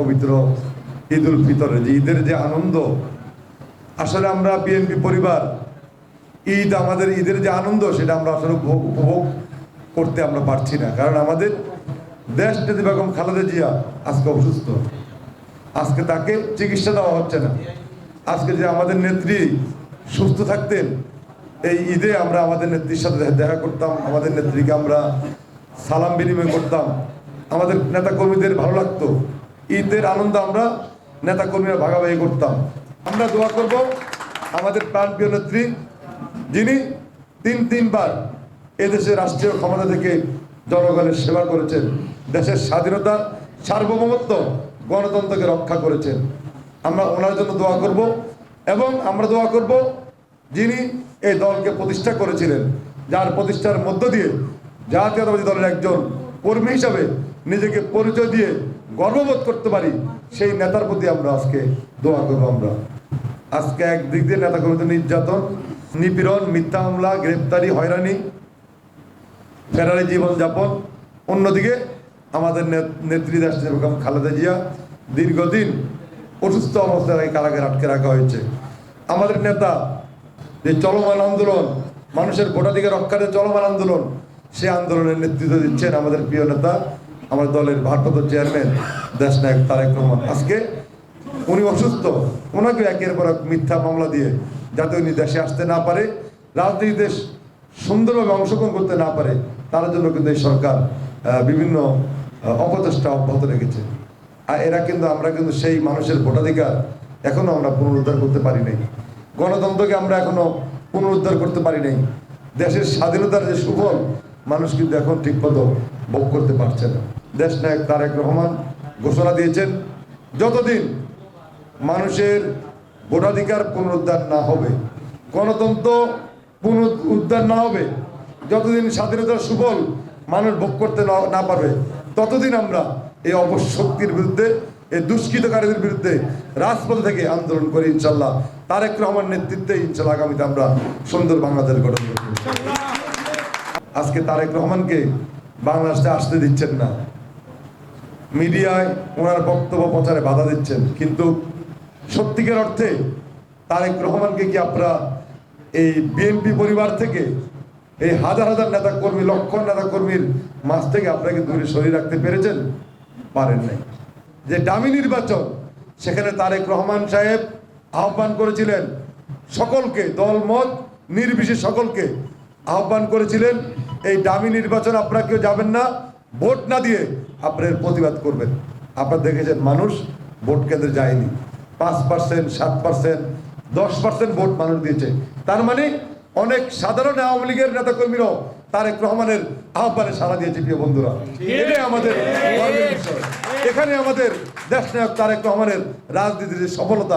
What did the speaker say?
পবিত্র ঈদ উল ফিতরে যে ঈদের যে আনন্দ, আসলে আমরা বিএনপি পরিবার, ঈদ আমাদের ঈদের যে আনন্দ, সেটা আমরা আসলে উপভোগ করতে আমরা পারছি না। কারণ আমাদের দেশ নেত্রী বেগম খালেদা জিয়া আজকে অসুস্থ। আজকে তাকে চিকিৎসা দেওয়া হচ্ছে না। আজকে যে আমাদের নেত্রী সুস্থ থাকতেন, এই ঈদে আমরা আমাদের নেত্রীর সাথে দেখা করতাম, আমাদের নেত্রীকে আমরা সালাম বিনিময় করতাম। আমাদের নেতা কর্মীদের ভালো লাগতো। ঈদের আনন্দ আমরা নেতা কর্মীরা ভাগাভাগি করতাম। আমরা দোয়া করব আমাদের প্রাণপ্রিয় নেত্রী, যিনি তিন তিনবার এদেশের রাষ্ট্রীয় ক্ষমতা থেকে জনগণের সেবা করেছেন, দেশের স্বাধীনতা, সার্বভৌমত্ব, গণতন্ত্রকে রক্ষা করেছেন। আমরা ওনার জন্য দোয়া করব এবং আমরা দোয়া করব যিনি এই দলকে প্রতিষ্ঠা করেছিলেন, যার প্রতিষ্ঠার মধ্য দিয়ে জাতীয়তাবাদী দলের একজন কর্মী হিসাবে নিজেকে পরিচয় দিয়ে গর্ববোধ করতে পারি, সেই নেতার প্রতি আমরা আজকে দোয়া করব আমরা। আজকে একদিক দিয়ে নেতা কর্মীদের নির্যাতন, নিপীড়ন, মিথ্যা হামলা, গ্রেপ্তারি, হয়রানি, ফেরারি জীবনযাপন অন্যদিকে আমাদের নেত্রী দেশ বেগম খালেদা জিয়া দীর্ঘদিন অসুস্থ অবস্থায় কারাগারে আটকে রাখা হয়েছে। আমাদের নেতা যে চলমান আন্দোলন, মানুষের ভোটাধিকার রক্ষার চলমান আন্দোলন, সে আন্দোলনের নেতৃত্ব দিচ্ছেন আমাদের প্রিয় নেতা আমাদের দলের ভারপ্রাপ্ত চেয়ারম্যান দেশ নায়ক তারেক রহমান। আজকে উনি অসুস্থ। ওনাকে একের পর এক মিথ্যা মামলা দিয়ে যাতে উনি দেশে আসতে না পারে, রাজনীতিতে সুন্দরভাবে অংশগ্রহণ করতে না পারে, তার জন্য কিন্তু এই সরকার বিভিন্ন অপচেষ্টা অব্যাহত রেখেছে। আর এরা কিন্তু, আমরা কিন্তু সেই মানুষের ভোটাধিকার এখনও আমরা পুনরুদ্ধার করতে পারি নাই। গণতন্ত্রকে আমরা এখনও পুনরুদ্ধার করতে পারি নাই। দেশের স্বাধীনতার যে সুফল, মানুষ কিন্তু এখন ঠিকমতো ভোগ করতে পারছে না। দেশ নায়ক তারেক রহমান ঘোষণা দিয়েছেন, যতদিন মানুষের ভোটাধিকার পুনরুদ্ধার না হবে, গণতন্ত্র পুনরুদ্ধার না হবে, যতদিন স্বাধীনতার সুফল মানুষ ভোগ করতে না- না পারবে, ততদিন আমরা এই অপশক্তির বিরুদ্ধে, এই দুষ্কৃতকারীদের বিরুদ্ধে রাজপথ থেকে আন্দোলন করি ইনশাল্লাহ। তারেক রহমান নেতৃত্বে ইনশাল্লাহ আগামীতে আমরা সুন্দর বাংলাদেশ গঠন করব। আজকে তারেক রহমানকে বাংলাদেশে আসতে দিচ্ছেন না। মিডিয়ায় ওনার বক্তব্য প্রচারে বাধা দিচ্ছেন। কিন্তু সত্যিকার অর্থে তারেক রহমানকে কি আপনারা এই বিএনপি পরিবার থেকে এই হাজার হাজার নেতা কর্মী লক্ষ নেতা কর্মীর মাঝ থেকে আপনাকে দূরে সরিয়ে রাখতে পেরেছেন? পারেন নাই। যে ডামি নির্বাচন, সেখানে তারেক রহমান সাহেব আহ্বান করেছিলেন সকলকে, দলমত নির্বিশেষ সকলকে আহ্বান করেছিলেন, এই ডামি নির্বাচন আপনারা কেউ যাবেন না। ভোট না দিয়ে আপনার প্রতিবাদ করবেন। আপনারা দেখেছেন মানুষ ভোট কেন্দ্রে যায়নি। পাঁচ পার্সেন্ট সাত পার্সেন্ট দশ পার্সেন্ট ভোট মানুষ দিয়েছে। তার মানে অনেক সাধারণ আওয়ামী লীগের নেতা কর্মীরাও তারেক রহমানের আহ্বানে সাড়া দিয়েছে প্রিয় বন্ধুরা। এটাই আমাদের এখানে আমাদের দেশ নায়ক তারেক রহমানের রাজনীতির সফলতা